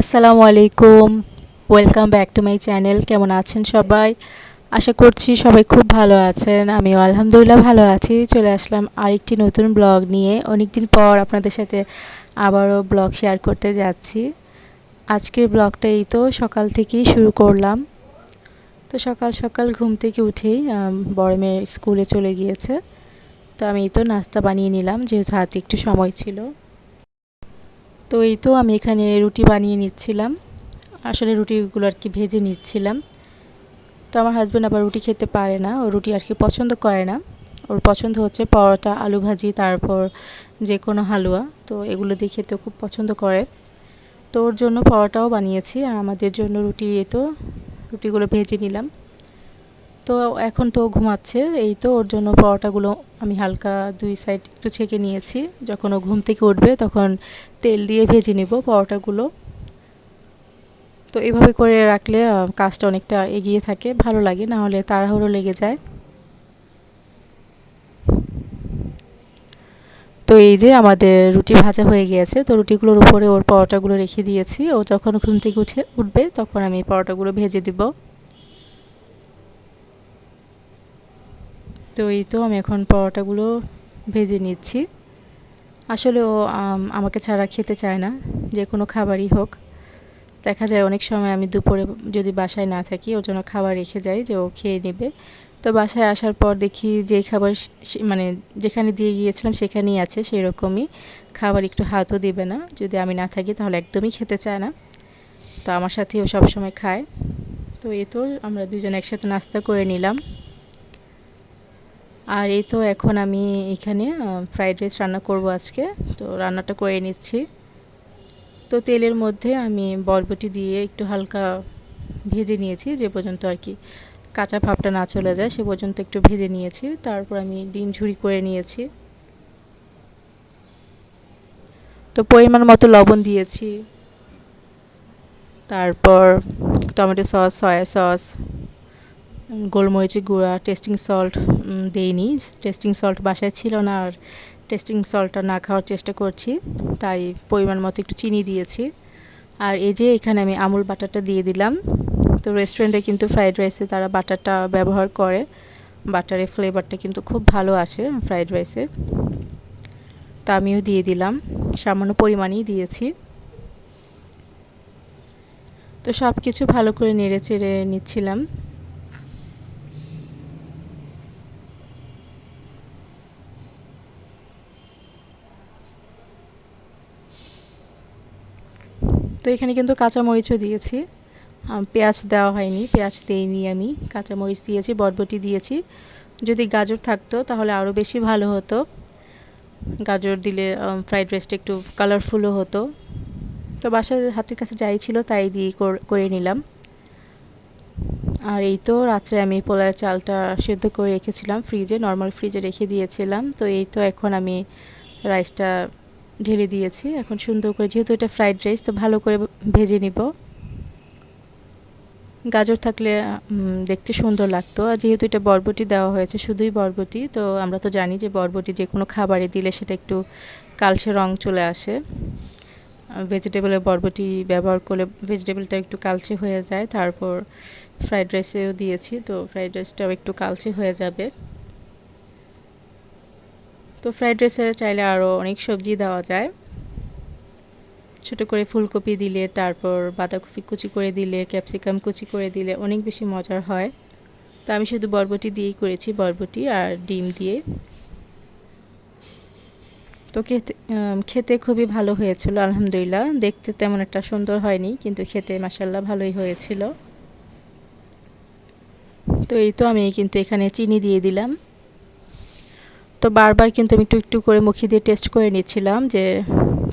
আসসালামু আলাইকুম welcome back to my channel কেমন আছেন সবাই? আশা করছি সবাই খুব ভালো আছেন। আমিও আলহামদুলিল্লাহ ভালো আছি। চলে আসলাম আরেকটি নতুন ব্লগ নিয়ে। অনেকদিন পর আপনাদের সাথে আবারও ব্লগ শেয়ার করতে যাচ্ছি। আজকের ব্লগটা এই তো, সকাল থেকেই শুরু করলাম। তো সকাল সকাল ঘুম থেকে উঠেই বড় মেয়ে স্কুলে চলে গিয়েছে। তো আমি এই তো নাস্তা বানিয়ে নিলাম, যেহেতু হাতে একটু সময় ছিল। তো এই তো আমি এখানে রুটি বানিয়ে নিচ্ছিলাম। আসলে রুটিগুলো আর কি ভেজে নিচ্ছিলাম। তো আমার হাজব্যান্ড আবার রুটি খেতে পারে না। ও রুটি আর কি পছন্দ করে না। ওর পছন্দ হচ্ছে পরোটা, আলু ভাজি, তারপর যে কোনো হালুয়া। তো এগুলো দিয়ে খেতে খুব পছন্দ করে। তো ওর জন্য পরোটাও বানিয়েছি। আর আমাদের জন্য রুটি তো রুটিগুলো ভেজে নিলাম। তো এখন তো ঘুমাচ্ছে, এই তো ওর জন্য পরোটাগুলো আমি হালকা দুই সাইড একটু ছেঁকে নিয়েছি। যখন ও ঘুম থেকে উঠবে তখন তেল দিয়ে ভেজে নেব পরোটাগুলো। তো এভাবে করে রাখলে কাজটা অনেকটা এগিয়ে থাকে, ভালো লাগে, না হলে তাড়াহুড়ো লেগে যায়। তো এই যে আমাদের রুটি ভাজা হয়ে গিয়েছে, তো রুটিগুলোর উপরে ওর পরোটাগুলো রেখে দিয়েছি। ও যখন ঘুম থেকে উঠে, উঠবে তখন আমি পরোটাগুলো ভেজে দিব। তো এই তো আমি এখন পরোটাগুলো ভেজে নিচ্ছি। আসলে ও আমাকে ছাড়া খেতে চায় না, যে কোনো খাবারই হোক। দেখা যায় অনেক সময় আমি দুপুরে যদি বাসায় না থাকি, ওর জন্য খাবার রেখে যাই যে ও খেয়ে নেবে। তো বাসায় আসার পর দেখি যে খাবার মানে যেখানে দিয়ে গিয়েছিলাম সেখানেই আছে সেই রকমই খাবার একটু হাতও দেবে না, যদি আমি না থাকি তাহলে একদমই খেতে চায় না। তো আমার সাথে সাথেও সবসময় খায়। তো এ তো আমরা দুজন একসাথে নাস্তা করে নিলাম। আর এই তো এখন আমি এখানে ফ্রাইড রাইস রান্না করব আজকে। তো রান্নাটা করে নিচ্ছি। তো তেলের মধ্যে আমি বরবটি দিয়ে একটু হালকা ভেজে নিয়েছি, যে পর্যন্ত আর কি কাঁচা ভাবটা না চলে যায়, সে পর্যন্ত একটু ভেজে নিয়েছি। তারপর আমি ডিম ঝুড়ি করে নিয়েছি। তো পরিমাণ মতো লবণ দিয়েছি। তারপর টমেটো সস, সয়া সস গোলমরিচের গুঁড়া টেস্টিং সল্ট দেইনি। টেস্টিং সল্ট বাসায় ছিল না আর টেস্টিং সল্টটা না খাওয়ার চেষ্টা করছি, তাই পরিমাণ মতো একটু চিনি দিয়েছি। আর এই যে এখানে আমি আমুল বাটারটা দিয়ে দিলাম। তো রেস্টুরেন্টে কিন্তু ফ্রাইড রাইসে তারা বাটারটা ব্যবহার করে। বাটারের ফ্লেভারটা কিন্তু খুব ভালো আসে ফ্রাইড রাইসে তা আমিও দিয়ে দিলাম। সামান্য পরিমাণেই দিয়েছি। তো সব কিছু ভালো করে নেড়ে চেড়ে নিচ্ছিলাম। তো এখানে কিন্তু কাঁচামরিচও দিয়েছি। পেঁয়াজ দেওয়া হয়নি, পেঁয়াজ দিইনি আমি। কাঁচামরিচ দিয়েছি বটবটি দিয়েছি। যদি গাজর থাকতো তাহলে আরও বেশি ভালো হতো। গাজর দিলে ফ্রাইড রাইসটা একটু কালারফুলও হতো। তো বাসার হাতের কাছে যাই ছিল তাই দিয়ে করে নিলাম। আর এই তো রাত্রে আমি পোলার চালটা সেদ্ধ করে রেখেছিলাম ফ্রিজে নর্মাল ফ্রিজে রেখে দিয়েছিলাম। তো এই তো এখন আমি রাইসটা ঢেলে দিয়েছি। এখন সুন্দর করে, যেহেতু এটা ফ্রাইড রাইস তো ভালো করে ভেজে নিব। গাজর থাকলে দেখতে সুন্দর লাগতো। আর যেহেতু এটা বরবটি দেওয়া হয়েছে, শুধুই বরবটি, তো আমরা তো জানি যে বরবটি যে কোনো খাবারে দিলে সেটা একটু কালচে রং চলে আসে। ভেজিটেবলের বরবটি ব্যবহার করলে ভেজিটেবলটা একটু কালচে হয়ে যায়। তারপর ফ্রাইড রাইসেও দিয়েছি, তো ফ্রাইড রাইসটাও একটু কালচে হয়ে যাবে। তো ফ্রাইড রাইসে চাইলে আরও অনেক সবজি দেওয়া যায়। ছোট করে ফুলকপি দিলে, তারপর বাঁধাকপি কুচি করে দিলে ক্যাপসিকাম কুচি করে দিলে অনেক বেশি মজার হয়। তো আমি শুধু বরবটি দিয়েই করেছি, বরবটি আর ডিম দিয়ে। তো খেতে খেতে খুবই ভালো হয়েছিল, আলহামদুলিল্লাহ। দেখতে তেমন একটা সুন্দর হয়নি, কিন্তু খেতে মাসাল্লাহ ভালোই হয়েছিল। তো এই তো আমি কিন্তু এখানে চিনি দিয়ে দিলাম। তো বারবার কিন্তু আমি একটু একটু করে মুখি দিয়ে টেস্ট করে নিচ্ছিলাম যে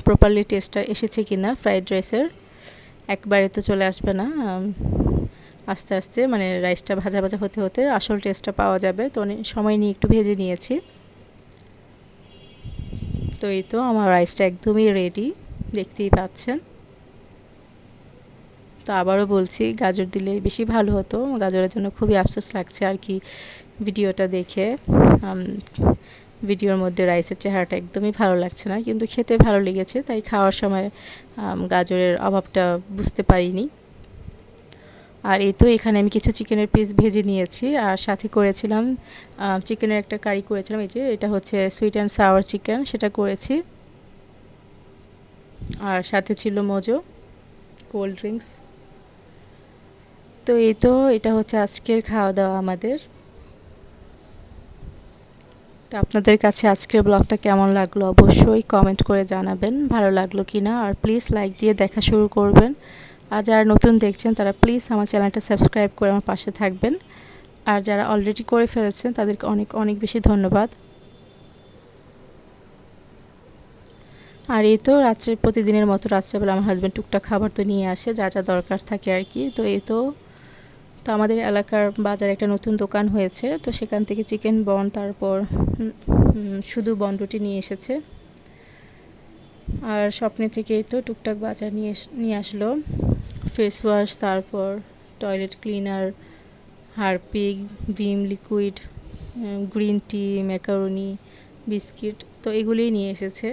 প্রপারলি টেস্টটা এসেছে কি না ফ্রাইড রাইসের একবারে তো চলে আসবে না আস্তে আস্তে মানে রাইসটা ভাজা ভাজা হতে হতে আসল টেস্টটা পাওয়া যাবে। তো সময় নিয়ে একটু ভেজে নিয়েছি। তো এই তো আমার রাইসটা একদমই রেডি দেখতেই পাচ্ছেন। তো আবারও বলছি, গাজর দিলে বেশি ভালো হতো। গাজরের জন্য খুবই আফসোস লাগছে আর কি ভিডিওটা দেখে। ভিডিওর মধ্যে রাইসের চেহারাটা একদমই ভালো লাগছে না, কিন্তু খেতে ভালো লেগেছে, তাই খাওয়ার সময় গাজরের অভাবটা বুঝতে পারিনি। আর এই তো এখানে আমি কিছু চিকেনের পিস ভেজে নিয়েছি, আর সাথে করেছিলাম চিকেনের একটা কারি করেছিলাম, এই যে এটা হচ্ছে সুইট অ্যান্ড সাওয়ার চিকেন সেটা করেছি। আর সাথে ছিল মোজো কোল্ড ড্রিঙ্কস তো এই তো, এটা হচ্ছে আজকের খাওয়া দাওয়া আমাদের। তো আপনাদের কাছে আজকের ব্লগটা কেমন লাগল অবশ্যই কমেন্ট করে জানাবেন, ভালো লাগল কি না আর প্লিজ লাইক দিয়ে দেখা শুরু করবেন। আর যারা নতুন দেখছেন, তারা প্লিজ আমার চ্যানেলটা সাবস্ক্রাইব করে আমার পাশে থাকবেন। আর যারা অলরেডি করে ফেলেছেন, তাদেরকে অনেক অনেক বেশি ধন্যবাদ। আর এই তো রাত্রে, প্রতিদিনের মতো রাত্রেবেলা আমার হাজব্যান্ড টুকটাক খাবার তো নিয়ে আসে, যা যা দরকার থাকে আর কি। তো এই তো তো আমাদের এলাকার বাজারে একটা নতুন দোকান হয়েছে, তো সেখান থেকে চিকেন বন, তারপর শুধু বনরুটি নিয়ে এসেছে। আর স্বপ্নে থেকে তো টুকটাক বাজার নিয়ে নিয়ে আসলো। ফেস ওয়াশ, তারপর toilet cleaner, Harpic, Vim liquid green tea, macaroni, biscuit, তো এগুলিই নিয়ে এসেছে।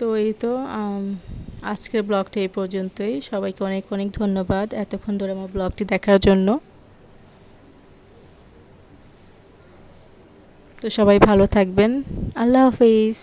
তো এই তো আজকের ব্লগটা এই পর্যন্তই। সবাইকে অনেক অনেক ধন্যবাদ এতক্ষণ ধরে আমার ব্লগটি দেখার জন্য। তো সবাই ভালো থাকবেন। আল্লাহ হাফিজ।